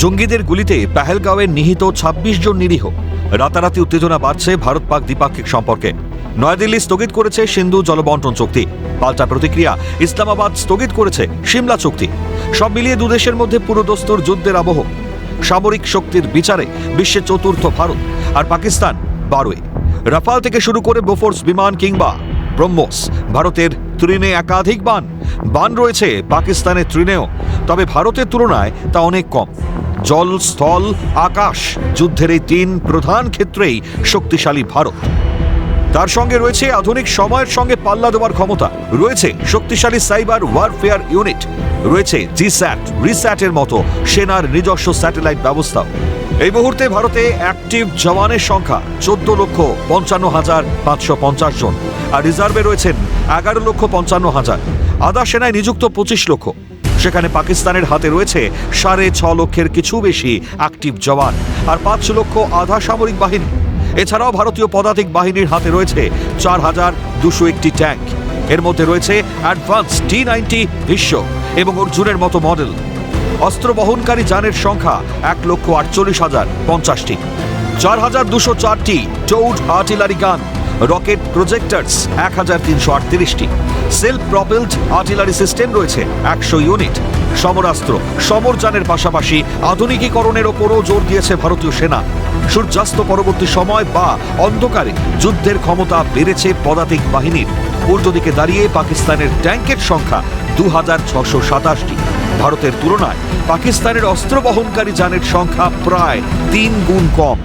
জঙ্গিদের গুলিতে পেহেলগাঁওয়ের নিহিত ২৬ জন নিরীহ। রাতারাতি উত্তেজনা বাড়ছে ভারত পাক দ্বিপাক্ষিক সম্পর্কে। নয়াদিল্লি স্থগিত করেছে সিন্ধু জলবন্টন চুক্তি। পাল্টা প্রতিক্রিয়া ইসলামাবাদ স্থগিত করেছে সিমলা চুক্তি। সব মিলিয়ে দুদেশের মধ্যে পুরোদস্তুর যুদ্ধের আবহ। সামরিক শক্তির বিচারে বিশ্বের চতুর্থ ভারত আর পাকিস্তান বারোয় রাফাল থেকে শুরু করে বোফোর্স বিমান কিংবা ব্রহ্মোস, ভারতের তৃণে একাধিক বান। বান রয়েছে পাকিস্তানের তৃণেও, তবে ভারতের তুলনায় তা অনেক কম। জল, স্থল, আকাশ যুদ্ধের এই তিন প্রধান ক্ষেত্রেই শক্তিশালী ভারত। তার সঙ্গে রয়েছে আধুনিক সময়ের সঙ্গে পাল্লা দেওয়ার ক্ষমতা। রয়েছে শক্তিশালী সাইবার ওয়ারফেয়ার ইউনিট। রয়েছে জিস্যাট রিস্যাটের মতো সেনার নিজস্ব স্যাটেলাইট ব্যবস্থাও। এই মুহূর্তে ভারতে অ্যাক্টিভ জওয়ানের সংখ্যা চোদ্দ লক্ষ পঞ্চান্ন হাজার পাঁচশো পঞ্চাশ জন, আর রিজার্ভে রয়েছেন এগারো লক্ষ পঞ্চান্ন হাজার। আধা সেনায় নিযুক্ত পঁচিশ লক্ষ। সেখানে পাকিস্তানের হাতে রয়েছে সাড়ে ছ লক্ষের কিছু বেশি অ্যাক্টিভ জওয়ান আর পাঁচ লক্ষ আধা সামরিক বাহিনী। এছাড়াও ভারতীয় পদাতিক বাহিনীর হাতে রয়েছে চার হাজার দুশো একটি ট্যাঙ্ক। এর মধ্যে রয়েছে অ্যাডভান্স টি নাইনটি বিশ্ব এবং অর্জুনের মতো মডেল অস্ত্র বহনকারী যানের সংখ্যা এক লক্ষ আটচল্লিশ হাজার পঞ্চাশটি। চার হাজার দুশো চারটি টৌড আর্টিলারি গান, রকেট প্রজেক্টার্স এক হাজার তিনশো আটত্রিশটি। সেলফ প্রপেলড আর্টিলারি সিস্টেম রয়েছে একশো ইউনিট। সমরাস্ত্র সমরযানের পাশাপাশি আধুনিকীকরণের ওপরও জোর দিয়েছে ভারতীয় সেনা। সূর্যাস্ত পরবর্তী সময় বা অন্ধকারে যুদ্ধের ক্ষমতা বেড়েছে পদাতিক বাহিনীর। উল্টো দিকে দাঁড়িয়ে পাকিস্তানের ট্যাঙ্কের সংখ্যা দু হাজার ছশো সাতাশটি। ভারতের তুলনায় পাকিস্তানের অস্ত্র বহনকারী যানের সংখ্যা প্রায় তিন গুণ কম।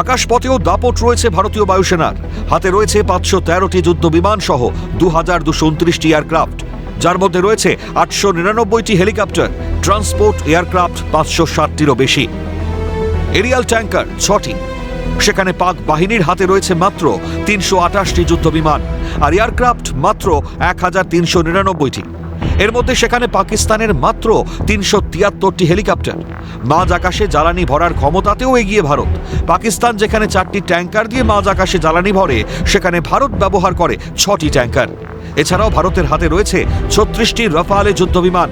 আকাশপথেও দাপট রয়েছে ভারতীয় বায়ুসেনার। হাতে রয়েছে পাঁচশো তেরোটি যুদ্ধ বিমান সহ দু হাজার দুশো উনত্রিশটি এয়ারক্রাফট। যার মধ্যে রয়েছে আটশো নিরানব্বইটি হেলিকপ্টার, ট্রান্সপোর্ট এয়ারক্রাফট পাঁচশো ষাটটিরও বেশি। এরিয়াল ট্যাঙ্কার ছটি। সেখানে পাক বাহিনীর হাতে রয়েছে মাত্র তিনশো আটাশটি যুদ্ধ বিমান, আর এয়ারক্রাফট মাত্র এক হাজার তিনশো নিরানব্বইটি। এর মধ্যে সেখানে পাকিস্তানের মাত্র তিনশো তিয়াত্তরটি হেলিকপ্টার। মাঝ আকাশে জ্বালানি ভরার ক্ষমতাতেও এগিয়ে ভারত। পাকিস্তান যেখানে চারটি ট্যাঙ্কার দিয়ে মাঝ আকাশে জ্বালানি ভরে, সেখানে ভারত ব্যবহার করে ছটি ট্যাঙ্কার। এছাড়াও ভারতের হাতে রয়েছে ছত্রিশটি রফালে যুদ্ধ বিমান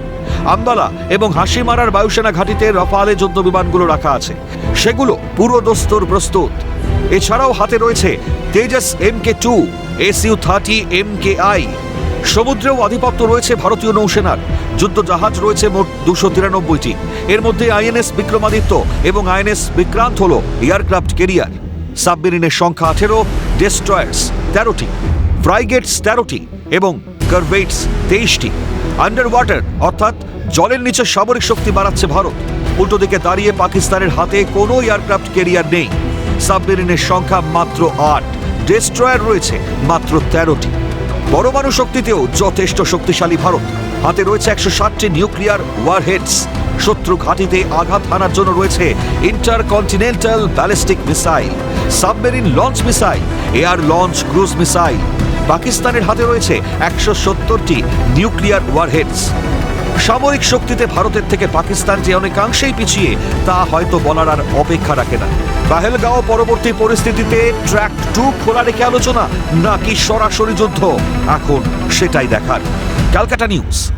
আম্বালা এবং হাসিমারার বায়ুসেনা ঘাঁটিতে রফালে যুদ্ধ বিমানগুলো রাখা আছে। সেগুলো পুরো দস্তুর প্রস্তুত। এছাড়াও হাতে রয়েছে Tejas M K two, SU thirty M K I. সমুদ্রেও আধিপত্য রয়েছে ভারতীয় নৌসেনার। যুদ্ধ জাহাজ রয়েছে মোট দুশো তিরানব্বইটি। এর মধ্যে আইএনএস বিক্রমাদিত্য এবং আইএনএস বিক্রান্ত হল এয়ারক্রাফট কেরিয়ার। সাবমেরিনের সংখ্যা আঠেরো, ডেস্ট্রয়ার্স তেরোটি, ফ্রাইগেটস তেরোটি এবং কারভেটস তেইশটি। আন্ডার ওয়াটার অর্থাৎ জলের নিচে সামরিক শক্তি বাড়াচ্ছে ভারত। উল্টো দিকে দাঁড়িয়ে পাকিস্তানের হাতে কোনো এয়ারক্রাফট কেরিয়ার নেই। সাবমেরিনের সংখ্যা মাত্র আট, ডেস্ট্রয়ার রয়েছে মাত্র তেরোটি। পরমাণু শক্তিতেও যথেষ্ট শক্তিশালী ভারত। হাতে রয়েছে একশো ষাটটি নিউক্লিয়ার ওয়ারহেডস শত্রু ঘাঁটিতে আঘাত হানার জন্য রয়েছে intercontinental ballistic missile submarine launch missile air launch cruise missile পাকিস্তানের হাতে রয়েছে একশো সত্তরটি নিউক্লিয়ার ওয়ারহেডস সামরিক শক্তিতে ভারতের থেকে পাকিস্তান যে অনেকাংশেই পিছিয়ে, তা হয়তো বলার আর অপেক্ষা রাখে না। পাহেলগাঁও পরবর্তী পরিস্থিতিতে ট্র্যাক টু খোলা রেখে আলোচনা, নাকি সরাসরি যুদ্ধ? এখন সেটাই দেখার। ক্যালকাটা নিউজ।